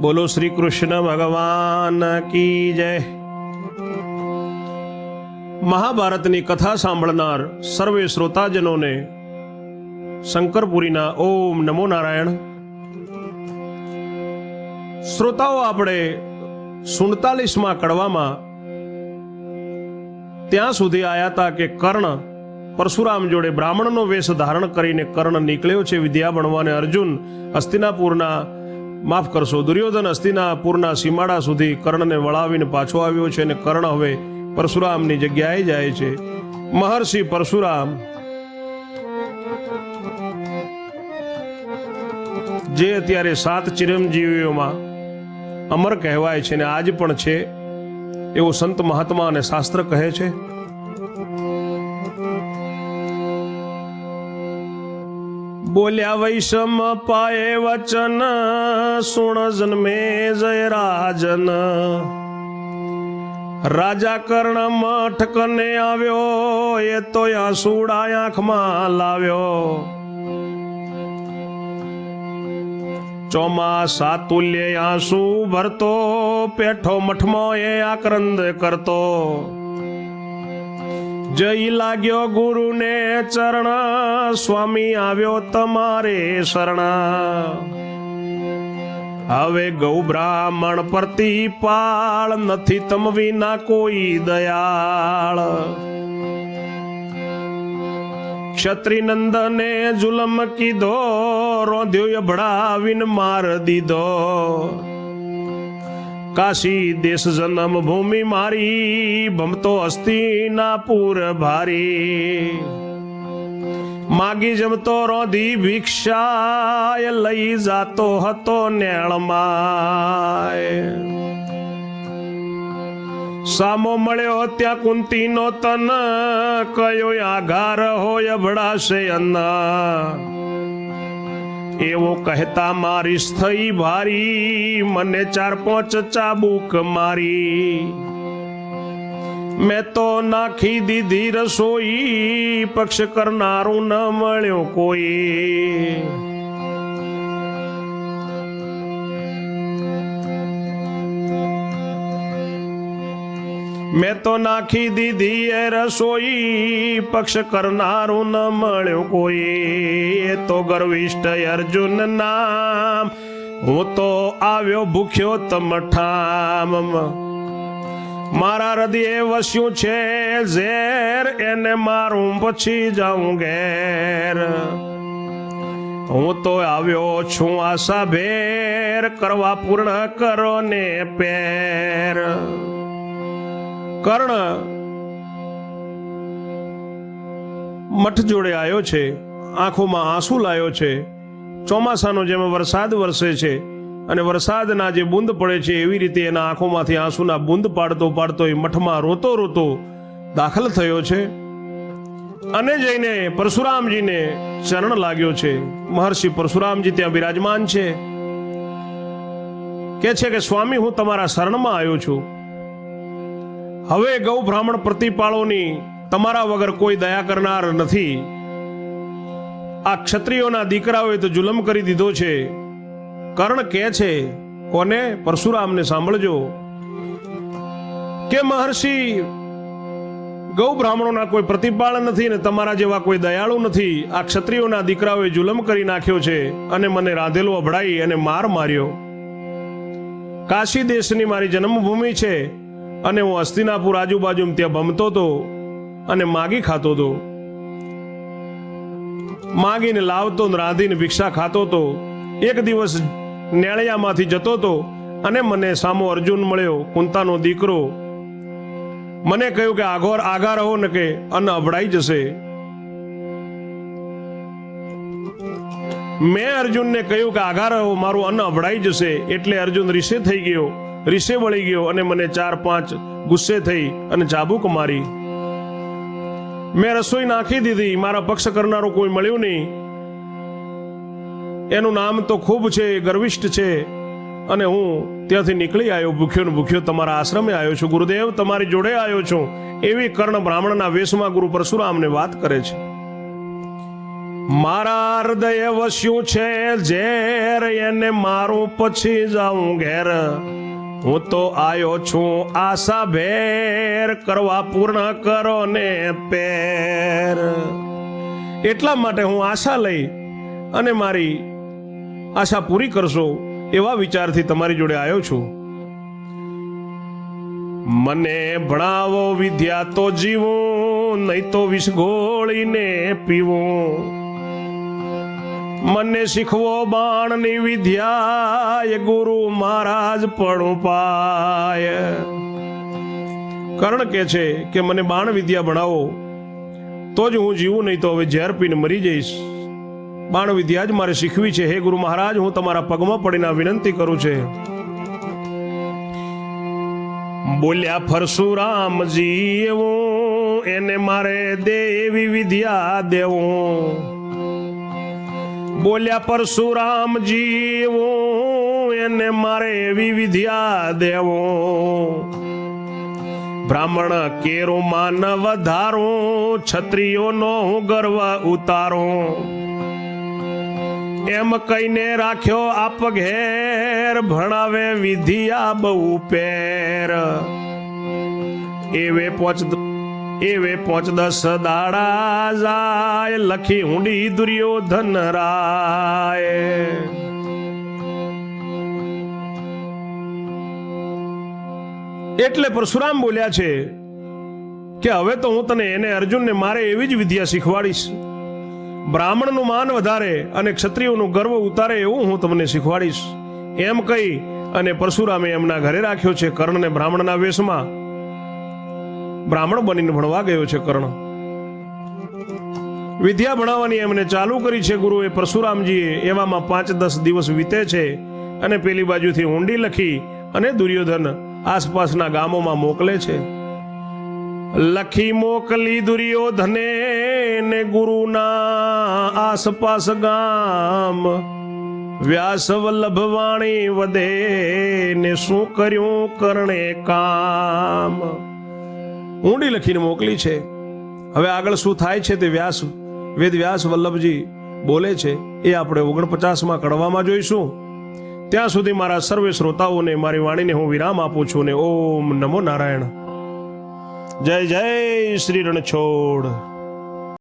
બોલો શ્રી કૃષ્ણ ભગવાન કી જય. મહાભારતની કથા સાંભળનાર સર્વે શ્રોતાજનોને શંકરપુરીના ઓમ નમો નારાયણ. શ્રોતાઓ, આપણે સુડતાલીસમાં કડવામાં ત્યાં સુધી આવ્યા હતા કે કર્ણ પરશુરામ જોડે બ્રાહ્મણનો વેશ ધારણ કરીને કર્ણ નીકળ્યો છે વિદ્યા ભણવાને અર્જુન હસ્તિનાપુરના માફ કરશો, દુર્યોધન હસ્તિનાપુરના સીમાડા સુધી કર્ણને વળાવીને પાછો આવ્યો છે અને કર્ણ હવે પરશુરામની જગ્યાએ જાય છે. મહર્ષિ પરશુરામ, જે અત્યારે સાત ચિરંજીવીઓમાં અમર કહેવાય છે ને આજ પણ છે, એવો સંત મહાત્મા અને શાસ્ત્ર કહે છે? બોલ્યા વૈષમ પાયે વચન, સુણ જન્મે જય રાજન. રાજા કર્ણ મઠ કને આવ્યો, એ તો આંસુડા આંખમાં લાવ્યો. ચોમાસા તુલ્ય આંસુ ભરતો, પેઠો મઠમાં એ આક્રંદ કરતો. જય લાગ્યો ગુરુને ચરણ. સ્વામી આવ્યો તમારે શરણ. હવે ગૌ બ્રાહ્મણ પ્રતિપાળ નથી તમ વિના કોઈ દયાળ. ક્ષત્રિ નંદને જુલમ કીધો, રોંધ્યો અભડાવીને માર દીધો. કાશી દેશ જન્મ ભૂમિ મારી, ભમતો હસ્તિનાપુર ભારી. માગી જમતો રોધી ભિક્ષા લઈ જાતો હતો નેળમાં સામો મળ્યો ત્યાં કુંતીનો તન, કયો આઘાર હોય અભડાશે અન્ન. એવો કહેતા મારી થઈ ભારી મને ચાર પાંચ ચાબુક મારી. મેં તો નાખી દીધી રસોઈ, પક્ષ કરનારું ન મળ્યો કોઈ. મેં તો નાખી દીધી એ રસોઈ, પક્ષ કરનારું ન મળ્યું કોઈ. તો ગર્વિષ્ઠ અર્જુન નામ. હું તો આવ્યો ભૂખ્યો તમઠામ. મારા હૃદયે વસ્યું છે ઝેર, એને મારું પછી જાઉં ઘેર. હું તો આવ્યો છું આશા ભેર, કરવા પૂર્ણ કરો ને પેર. કર્ણ મઠ જોડે આવ્યો છે, આંખોમાં આંસુ લાયો છે, ચોમાસાનો જેમ વરસાદ વરસે છે અને વરસાદના જે બૂંદ પડે છે, એવી રીતે એના આંખોમાંથી આંસુના બુંદ પાડતો પાડતો એ મઠમાં રોતો રોતો દાખલ થયો છે. અને જઈને પરશુરામજીને ચરણ લાગ્યો છે. મહર્ષિ પરશુરામજી ત્યાં બિરાજમાન છે. કે છે કે, સ્વામી, હું તમારા શરણમાં આવ્યો છું. હવે ગૌ બ્રાહ્મણ પ્રતિપાળોની તમારા વગર કોઈ દયા કરનાર નથી. આ ક્ષત્રિયોના દીકરાઓએ તો જુલમ કરી દીધો છે. કર્ણ કે છે, કોને? પરશુરામને સાંભળજો. કે મહર્ષિ, ગૌ બ્રાહ્મણોના કોઈ પ્રતિપાળ નથી ને તમારા જેવા કોઈ દયાળુ નથી, આ ક્ષત્રિયોના દીકરાઓએ જુલમ કરી નાખ્યો છે અને મને રાંધેલો અભડાઈ અને માર માર્યો. કાશી દેશની મારી જન્મભૂમિ છે. અને હું અસ્તિનાપુર આજુબાજુ ત્યાં ભમતો હતો અને માગી ખાતો હતો. માગીને લાવતો રાંધીને ભિક્ષા ખાતો હતો. એક દિવસ નેળિયામાંથી જતો હતો અને મને સામો અર્જુન મળ્યો, કુંતાનો દીકરો, મને કહ્યું કે આઘોર આગા રહો ને કે અન્ન અભડાઈ જશે. મેં અર્જુનને કહ્યું કે આગા રહો, મારું અન્ન અભડાઈ જશે. એટલે અર્જુન રીસે થઈ ગયો. રીસે વળી ગયો અને મને ચાર પાંચ ગુસ્સે થઈ અને ચાબુક મારી. મેં રસોઈ નાખી દીધી, મારા પક્ષ કરનારો કોઈ મળ્યું નહીં. એનું નામ તો ખૂબ છે, ગર્વિષ્ઠ છે, અને હું ત્યાંથી નીકળી આવ્યો, ભૂખ્યો ને ભૂખ્યો તમારા આશ્રમે આવ્યો છું. ગુરુદેવ, તમારી જોડે આવ્યો છું. એવી કર્ણ બ્રાહ્મણના વેશમાં ગુરુ પરશુરામને વાત કરે છે. મારા હૃદય વસ્યું છે, ઝેર, એને મારું પછી જાઉં ઘેર. હું તો આયો છું આશા ભેર. કરવા પૂર્ણ કરો ને પેર. એટલા માટે હું આશા લઈ અને મારી આશા પૂરી કરશો એવા વિચારથી તમારી જોડે આવ્યો છું. મને ભણાવો વિદ્યા તો જીવું, નહીં તો વિષગોળીને પીવું. મને શીખવો બાણની વિદ્યા ગુરુ મહારાજ પણ ઉપાય કર્ણ કે છે કે મને બાણ વિદ્યા ભણાવો, તો જ હું જીવું, નહીં તો હવે ઝેર પીને મરી જઈશ. બાણ વિદ્યા જ મારે શીખવી છે. હે ગુરુ મહારાજ, હું તમારા પગમાં પડીને વિનંતી કરું છે. બોલ્યા, પરશુરામજી એવું એને મારે દેવી વિદ્યા દેવું. બોલ્યા પરશુરામજી એને મારે એવી વિદ્યા દેવો. બ્રાહ્મણ કેરો વધારું ક્ષત્રિયોનો હું ગર્વ ઉતારો. એમ કહીને રાખ્યો આપ ઘેર, ભણાવે વિધિયા બહુ પેર. એવે પોચ એવે પોચ દસ દાડા જાય, લખી હુંડી દુર્યોધન રાય. એટલે પરશુરામ બોલ્યા છે કે હવે તો હું તને એને અર્જુનને મારે એવી જ વિદ્યા શીખવાડીશ. બ્રાહ્મણનું માન વધારે અને ક્ષત્રિયોનું ગર્વ ઉતારે એવું હું તમને શીખવાડીશ. એમ કહી અને પરશુરામે એમના ઘરે રાખ્યો છે કર્ણને બ્રાહ્મણના વેશમાં. બ્રાહ્મણ બનીને ભણવા ગયો છે કર્ણ. વિદ્યા ભણાવવાની એમને ચાલુ કરી છે ગુરુએ પરશુરામજીએ. એવામાં પાંચ દસ દિવસ વીતે છે અને પેલી બાજુથી ઊંડી લખી અને દુર્યોધન આસપાસના ગામોમાં મોકલે છે. લખી મોકલી દુર્યોધને ને ગુરુના આસપાસ ગામ. વ્યાસ વલ્લભ વાણી વધે ને શું કર્યું કરણે કામ. ઊંડી લખીને મોકલી છે. હવે આગળ શું થાય છે તે વ્યાસ, વેદ વ્યાસ વલ્લભજી બોલે છે, એ આપણે ઓગણપચાસમાં કડવામાં જોઈશું. ત્યાં સુધી મારા સર્વે શ્રોતાઓને, મારી વાણીને હું વિરામ આપું છું ને ઓમ નમો નારાયણ. જય જય શ્રી રણછોડ.